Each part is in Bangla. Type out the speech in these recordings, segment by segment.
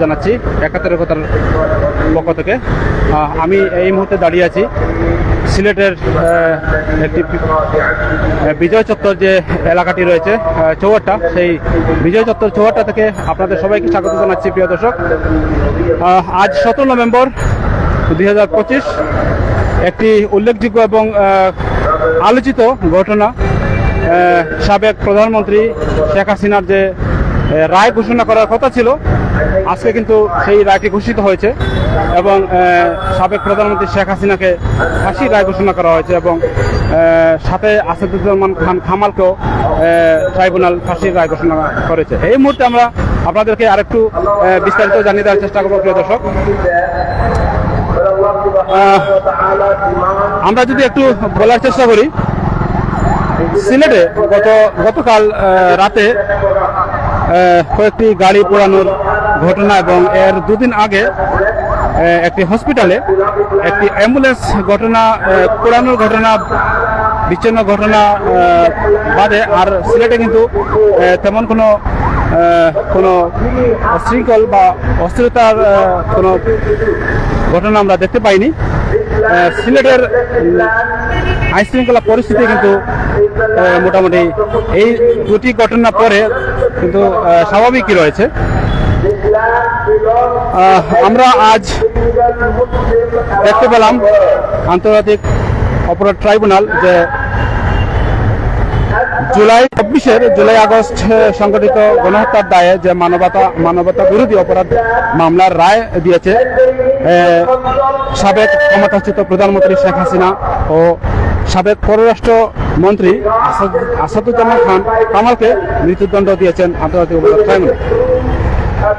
জানাচ্ছি একাত্তরের কথার পক্ষ থেকে। আমি এই মুহূর্তে দাঁড়িয়ে আছি সিলেটের একটি বিজয় চত্বর যে এলাকাটি রয়েছে আহ, চৌহাট্টা সেই বিজয় চত্বর চৌহাট্টা থেকে আপনাদের সবাইকে স্বাগত জানাচ্ছি প্রিয় দর্শক। আজ সতেরো নভেম্বর দুই হাজার পঁচিশ একটি উল্লেখযোগ্য এবং আলোচিত ঘটনা সাবেক প্রধানমন্ত্রী শেখ হাসিনার যে রায় ঘোষণা করার কথা ছিল। আজকে কিন্তু সেই রায়টি ঘোষিত হয়েছে এবং সাবেক প্রধানমন্ত্রী শেখ হাসিনাকে ফাঁসির রায় ঘোষণা করা হয়েছে এবং সাথে আসাদুজ্জামান খান খামালকেও ট্রাইব্যুনাল ফাঁসির রায় ঘোষণা করেছে। এই মুহূর্তে আমরা আপনাদেরকে আরেকটু বিস্তারিত জানিয়ে দেওয়ার চেষ্টা করব, প্রিয় দর্শক। আমরা যদি একটু বলার চেষ্টা করি, সিলেটে গত গতকাল রাতে কয়েকটি গাড়ি পোড়ানোর ঘটনা এবং এর দুদিন আগে একটি হসপিটালে একটি অ্যাম্বুলেন্স ঘটনা পোড়ানোর ঘটনা বিচ্ছিন্ন ঘটনা বাদে আর সিলেটে কিন্তু তেমন কোনো কোনো শৃঙ্খল বা অস্থিরতার কোনো ঘটনা আমরা দেখতে পাইনি। সিলেটের আইন শৃঙ্খলা পরিস্থিতি কিন্তু মোটামুটি এই দুটি ঘটনা পরে কিন্তু স্বাভাবিকই রয়েছে। আমরা আজ দেখতে পেলাম আন্তর্জাতিক অপরাধ ট্রাইব্যুনাল যে জুলাই চব্বিশের জুলাই আগস্ট সংগঠিত গণহত্যার দায়ে যে মানবতা মানবতা বিরোধী অপরাধ মামলার রায় দিয়েছে সাবেক ক্ষমতাচ্যুত প্রধানমন্ত্রী শেখ হাসিনা ও সাবেক পররাষ্ট্র মন্ত্রী আসাদুজ্জামান খান কামালকে মৃত্যুদণ্ড দিয়েছেন আন্তর্জাতিক অপরাধ ট্রাইব্যুনাল।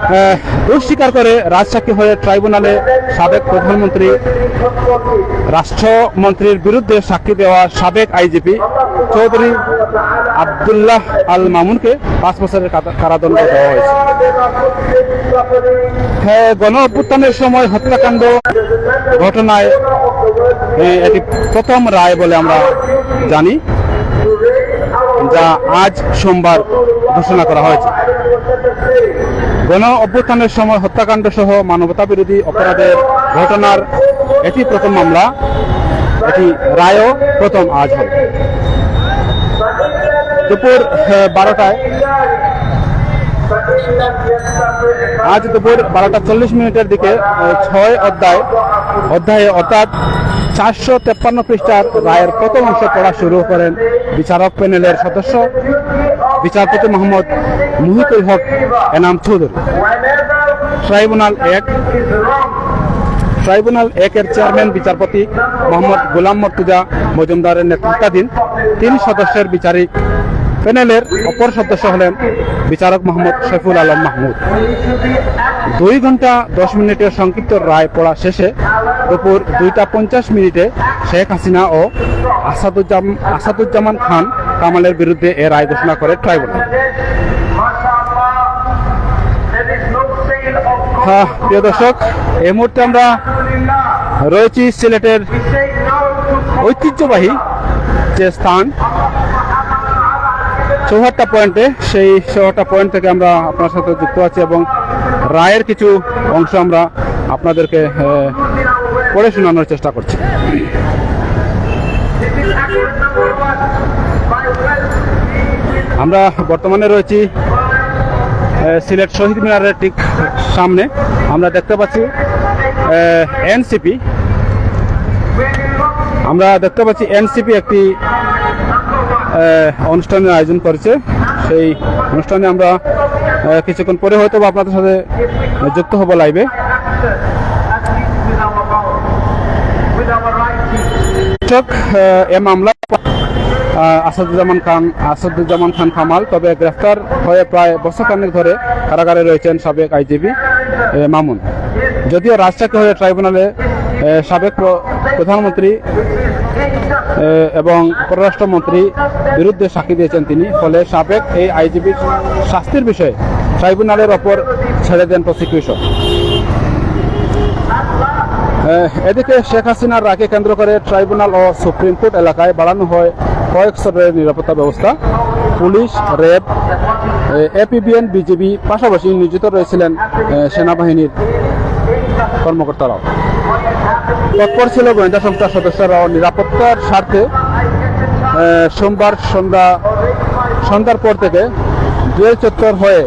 আহ, দোষ স্বীকার করে রাজসাক্ষী হয়ে ট্রাইব্যুনালে সাবেক প্রধানমন্ত্রী রাষ্ট্রমন্ত্রীর বিরুদ্ধে সাক্ষী দেওয়া সাবেক আইজিপি চৌধুরী আবদুল্লাহ আল মামুনকে পাঁচ বছরের কারা- কারাদণ্ড দেওয়া হয়েছে। হ্যাঁ, গণ অভ্যুত্থানের সময় হত্যাকাণ্ড ঘটনায় এটি প্রথম রায় বলে আমরা জানি যা আজ সোমবার ঘোষণা করা হয়েছে। গণ অভ্যুত্থানের সময় হত্যাকাণ্ড সহ মানবতা বিরোধী অপরাধের ঘটনার এটি প্রথম মামলা। এটি রায়ও প্রথম আজ হবে দুপুর বারোটায়। আজ দুপুর বারোটা চল্লিশ মিনিটের দিকে ছয় অধ্যায়, অধ্যায়ে অর্থাৎ চারশো তেপ্পান্ন পৃষ্ঠার রায়ের প্রথম অংশ পড়া শুরু করেন বিচারক প্যানেলের সদস্য বিচারপতি মোহাম্মদ মুহিতুল হক এনাম চৌধুরী। ট্রাইব্যুনাল এক। ট্রাইব্যুনাল একের চেয়ারম্যান বিচারপতি মোহাম্মদ গোলাম মর্তুজা মজুমদারের নেতৃত্বাধীন তিন সদস্যের বিচারিক প্যানেলের অপর সদস্য হলেন বিচারক মোহাম্মদ শৈফুল আলম মাহমুদ। দুই ঘণ্টা দশ মিনিটের সংক্ষিপ্ত রায় পড়া শেষে দুপুর দুইটা পঞ্চাশ মিনিটে শেখ হাসিনা ও আসাদুজ্জাম আসাদুজ্জামান খান কামালের বিরুদ্ধে এ রায় ঘোষণা করে ট্রাইব্যুনাল। হ্যাঁ, প্রিয় দর্শক এই মুহূর্তে আমরা রয়েছি সিলেটের ঐতিহ্যবাহী যে স্থান চৌহাট্টা পয়েন্টে। সেই চৌহাট্টা পয়েন্ট থেকে আমরা আপনার সাথে যুক্ত আছি এবং রায়ের কিছু অংশ আমরা আপনাদেরকে পড়ে শোনানোর চেষ্টা করছি। আমরা বর্তমানে রয়েছি সিলেট শহীদ মিনারের ঠিক সামনে। আমরা দেখতে পাচ্ছি এনসিপি। আমরা দেখতে পাচ্ছি, এনসিপি একটি অনুষ্ঠানের আয়োজন করেছে। সেই অনুষ্ঠানে আমরা কিছুক্ষণ পরে হয়তো আপনাদের সাথে যুক্ত হব লাইভে। এ মামলা আসাদুজ্জামান খান আসাদুজ্জামান খান কামাল। তবে গ্রেফতার হয়ে প্রায় বছরখানেক ধরে কারাগারে রয়েছেন সাবেক আইজিপি মামুন। যদিও রাজশাহী হয়ে ট্রাইব্যুনালে সাবেক প্রধানমন্ত্রী এবং পররাষ্ট্রমন্ত্রী বিরুদ্ধে সাক্ষী দিয়েছেন তিনি। ফলে সাবেক এই আইজিপির শাস্তির বিষয়ে ট্রাইব্যুনালের ওপর ছেড়ে দেন প্রসিকিউশন। এদিকে শেখ হাসিনার রাকে কেন্দ্র করে ট্রাইব্যুনাল ও সুপ্রিম কোর্ট এলাকায় বাড়ানো হয় কয়েক স্তরের নিরাপত্তা ব্যবস্থা, পুলিশ র্যাব এপিবিএন বিজেপি পাশাপাশি নিয়োজিত রয়েছিলেন সেনাবাহিনীর কর্মকর্তারাও। তৎপর ছিল গোয়েন্দা সংস্থার সদস্যরাও নিরাপত্তার স্বার্থে সোমবার সন্ধ্যা, সন্ধ্যার পর থেকে জুয়েল চত্বর হয়ে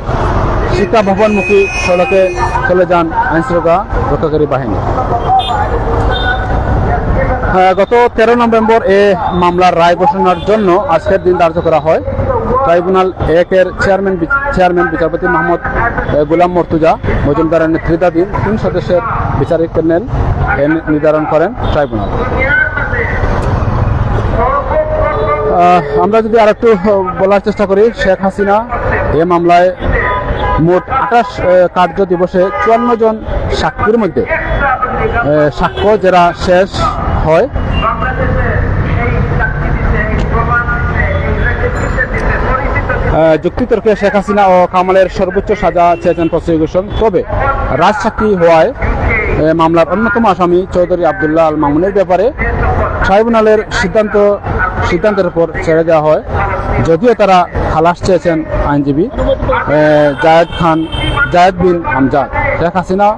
শিক্ষা ভবনমুখী সড়কে চলে যান আইনশৃঙ্খলা রক্ষাকারী বাহিনী। গত তেরো নভেম্বর এ মামলার রায় ঘোষণার জন্য আজকের দিন ধার্য করা হয়। ট্রাইব্যুনাল একের চেয়ারম্যান চেয়ারম্যান বিচারপতি মোহাম্মদ গুলাম মর্তুজা মজুমদারের নেতৃত্বাধীন তিন সদস্যের বিচারিক প্যানেল নির্ধারণ করেন ট্রাইব্যুনাল। আমরা যদি আর একটু বলার চেষ্টা করি, শেখ হাসিনা এ মামলায় মোট আঠাশ কার্য দিবসে চুয়ান্ন জন সাক্ষীর মধ্যে সাক্ষ্য, যারা শেষ হয়। যুক্তিতর্কে শেখ হাসিনা ও কামালের সর্বোচ্চ সাজা চেয়েছেন প্রসিকিউশন। তবে রাজসাক্ষী হওয়ায় মামলার অন্যতম আসামি চৌধুরী আবদুল্লাহ আল মামুনের ব্যাপারে ট্রাইব্যুনালের সিদ্ধান্ত সিদ্ধান্তের উপর ছেড়ে দেওয়া হয়। যদিও তারা খালাস চেয়েছেন আইনজীবী জায়েদ খান জায়েদ বিন আমজাদ। শেখ হাসিনা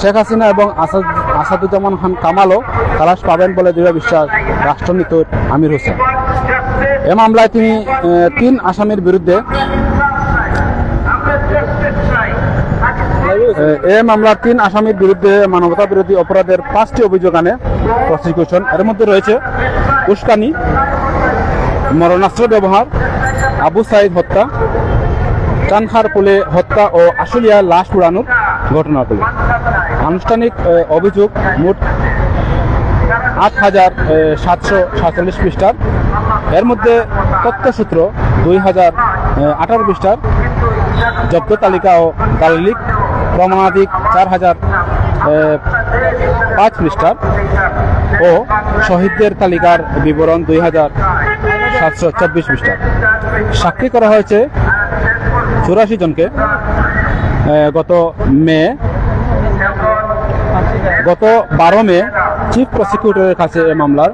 শেখ হাসিনা এবং আসাদ আসাদুজ্জামান খান কামালও খালাস পাবেন বলে দৃঢ় বিশ্বাস রাষ্ট্রনীতির আমির হোসেন। এ মামলায় তিনি তিন আসামির বিরুদ্ধে এ, মামলার তিন আসামির বিরুদ্ধে মানবতা বিরোধী অপরাধের পাঁচটি অভিযোগ আনে প্রসিকিউশন। এর মধ্যে রয়েছে উস্কানি মরণাস্ত্র ব্যবহার আবু সাইদ হত্যা চানখার পুলে হত্যা ও আশুলিয়া লাশ উড়ানোর ঘটনাগুলো। আনুষ্ঠানিক অভিযোগ মোট আট হাজার সাতশো সাতচল্লিশ পৃষ্ঠার। এর মধ্যে তথ্যসূত্র দুই হাজার আঠারো পৃষ্ঠার জব্দ তালিকা ও দালিলিক প্রমাণাধিক চার হাজার পাঁচ পৃষ্ঠার ও শহীদদের তালিকার বিবরণ দুই হাজার সাতশো চব্বিশ পৃষ্ঠার। সাক্ষী করা হয়েছে চুরাশি জনকে গত মে গত বারো মে চিফ প্রসিকিউটরের কাছে এ মামলার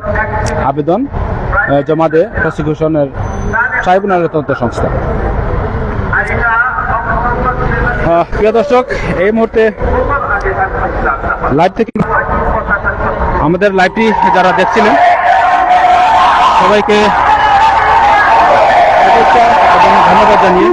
আবেদন জমা দেয় প্রসিকিউশনের ট্রাইব্যুনালের তদন্ত সংস্থা। প্রিয় দর্শক, এই মুহূর্তে লাইভ থেকে আমাদের লাইভটি যারা দেখছিলেন, সবাইকে ধন্যবাদ জানিয়ে